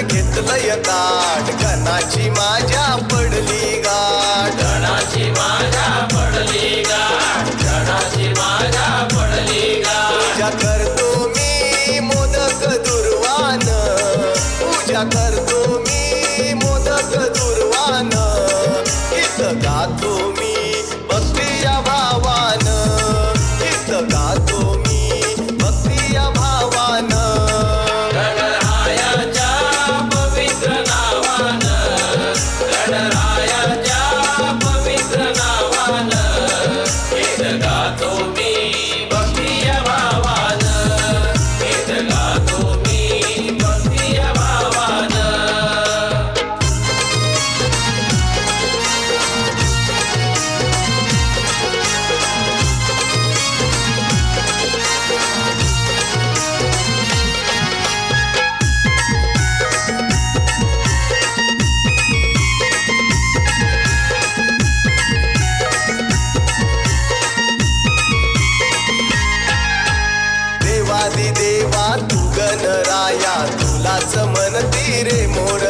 घेतलं ताट कणाची माझ्या पडली गाठ. कणाची माझ्या पडली गाठ. कणाची माझ्या पडली गाठ. पूजा करतो मी मोदक दुर्वान. पूजा करतो मी मोदक दुर्वान. इत गातो मी